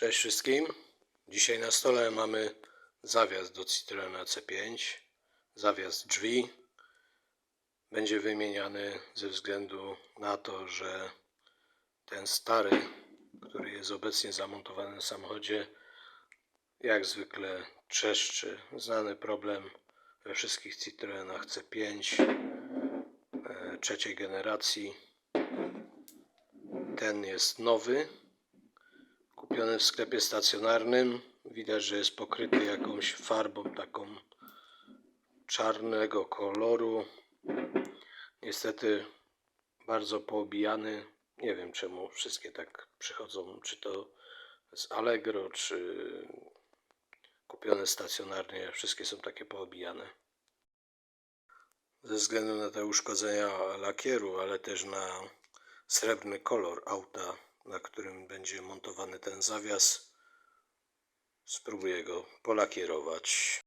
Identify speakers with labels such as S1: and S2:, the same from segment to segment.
S1: Cześć wszystkim. Dzisiaj na stole mamy zawias do Citroena C5. Zawias drzwi. Będzie wymieniany ze względu na to, że ten stary, który jest obecnie zamontowany na samochodzie, jak zwykle trzeszczy. Znany problem we wszystkich Citroenach C5 e, trzeciej generacji. Ten jest nowy kupiony w sklepie stacjonarnym. Widać, że jest pokryty jakąś farbą taką czarnego koloru. Niestety bardzo poobijany. Nie wiem czemu wszystkie tak przychodzą, czy to z Allegro, czy kupione stacjonarnie. Wszystkie są takie poobijane. Ze względu na te uszkodzenia lakieru, ale też na srebrny kolor auta, na którym będzie montowany ten zawias. Spróbuję go polakierować.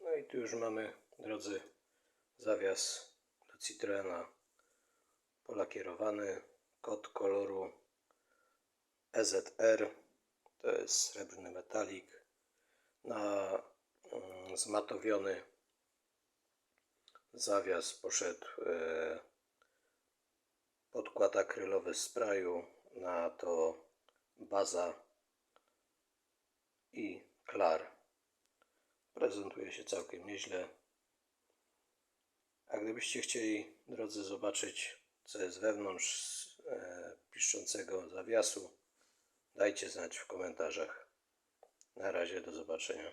S1: No i tu już mamy, drodzy, zawias do Citroena polakierowany. Kod koloru EZR to jest srebrny metalik na mm, zmatowiony zawias poszedł e, podkład akrylowy z na to baza i klar. Prezentuje się całkiem nieźle. A gdybyście chcieli, drodzy, zobaczyć, co jest wewnątrz e, piszczącego zawiasu, dajcie znać w komentarzach. Na razie, do zobaczenia.